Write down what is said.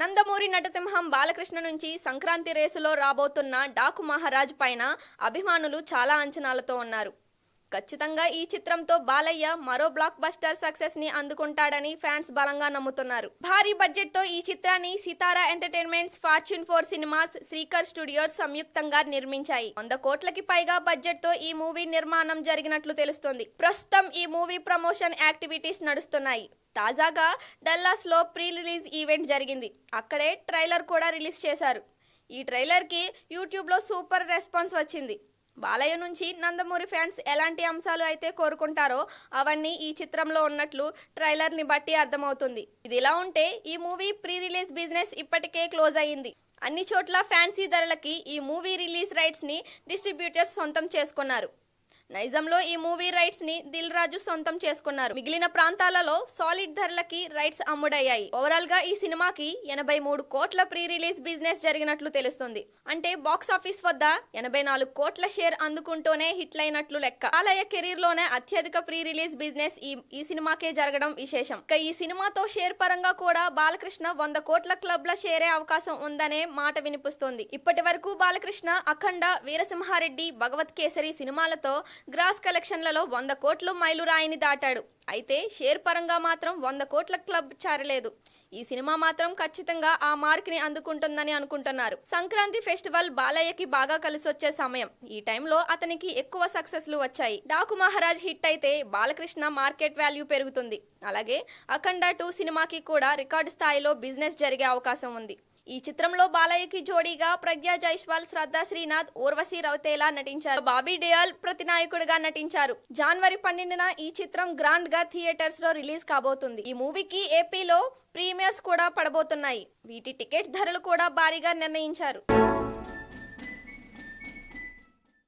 నందమూరి నటసింహం బాలకృష్ణ నుంచి సంక్రాంతి రేసులో రాబోతున్న డాకు మహారాజ్ పైన అభిమానులు చాలా అంచనాలతో ఉన్నారు. ఖచ్చితంగా ఈ చిత్రంతో బాలయ్య మరో బ్లాక్ బస్టర్ సక్సెస్ని అందుకుంటాడని ఫ్యాన్స్ బలంగా నమ్ముతున్నారు. భారీ బడ్జెట్తో ఈ చిత్రాన్ని Sitara Entertainments Fortune Four Cinemas Srikar Studios సంయుక్తంగా నిర్మించాయి. వంద కోట్లకి పైగా బడ్జెట్తో ఈ మూవీ నిర్మాణం జరిగినట్లు తెలుస్తోంది. ప్రస్తుతం ఈ మూవీ ప్రమోషన్ యాక్టివిటీస్ నడుస్తున్నాయి. తాజాగా డల్లాస్లో ప్రీ రిలీజ్ ఈవెంట్ జరిగింది. అక్కడే ట్రైలర్ కూడా రిలీజ్ చేశారు. ఈ ట్రైలర్కి యూట్యూబ్లో సూపర్ రెస్పాన్స్ వచ్చింది. బాలయ్య నుంచి నందమూరి ఫ్యాన్స్ ఎలాంటి అంశాలు అయితే కోరుకుంటారో అవన్నీ ఈ చిత్రంలో ఉన్నట్లు ట్రైలర్ని బట్టి అర్థమవుతుంది. ఇది ఇలా ఉంటే ఈ మూవీ ప్రీ రిలీజ్ బిజినెస్ ఇప్పటికే క్లోజ్ అయ్యింది. అన్ని చోట్ల ఫ్యాన్సీ ధరలకి ఈ మూవీ రిలీజ్ రైట్స్ని డిస్ట్రిబ్యూటర్స్ సొంతం చేసుకున్నారు. నైజంలో ఈ మూవీ రైట్స్ని దిల్ రాజు సొంతం చేసుకున్నారు. మిగిలిన ప్రాంతాలలో సాలిడ్ ధరలకి రైట్స్ అమ్ముడయ్యాయి. ఓవరాల్గా ఈ సినిమాకి ఎనభై మూడు కోట్ల ప్రీ రిలీజ్ బిజినెస్ జరిగినట్లు తెలుస్తుంది. అంటే బాక్స్ ఆఫీస్ వద్ద ఎనభై నాలుగు కోట్ల షేర్ అందుకుంటూనే హిట్ అయినట్లు లెక్క. ఆలయ కెరీర్లోనే అత్యధిక ప్రీ రిలీజ్ బిజినెస్ ఈ ఈ సినిమాకే జరగడం విశేషం. ఇక ఈ సినిమాతో షేర్ పరంగా కూడా బాలకృష్ణ వంద కోట్ల క్లబ్ ల షేరే అవకాశం ఉందనే మాట వినిపిస్తోంది. ఇప్పటి వరకు బాలకృష్ణ అఖండ వీరసింహారెడ్డి భగవత్ కేసరి సినిమాలతో గ్రాస్ కలెక్షన్లలో వంద కోట్లు మైలురాయిని దాటాడు. అయితే షేర్ పరంగా మాత్రం వంద కోట్ల క్లబ్ చేరలేదు. ఈ సినిమా మాత్రం ఖచ్చితంగా ఆ మార్క్ని అందుకుంటుందని అనుకుంటున్నారు. సంక్రాంతి ఫెస్టివల్ బాలయ్యకి బాగా కలిసొచ్చే సమయం. ఈ టైంలో అతనికి ఎక్కువ సక్సెస్లు వచ్చాయి. డాకు మహారాజ్ హిట్ అయితే బాలకృష్ణ మార్కెట్ వాల్యూ పెరుగుతుంది. అలాగే అఖండ టూ సినిమాకి కూడా రికార్డు స్థాయిలో బిజినెస్ జరిగే అవకాశం ఉంది. ఈ చిత్రంలో బాలయ్యకి జోడీగా ప్రజ్ఞా జైస్వాల్ శ్రద్ధా శ్రీనాథ్ ఊర్వశి రౌతేలా నటించారు. బాబీ డియాల్ ప్రతినాయకుడిగా నటించారు. జనవరి పన్నెండున ఈ చిత్రం గ్రాండ్గా థియేటర్స్లో రిలీజ్ కాబోతుంది. ఈ మూవీకి ఏపీలో ప్రీమియర్స్ కూడా పడబోతున్నాయి. వీటి టికెట్ ధరలు కూడా భారీగా నిర్ణయించారు.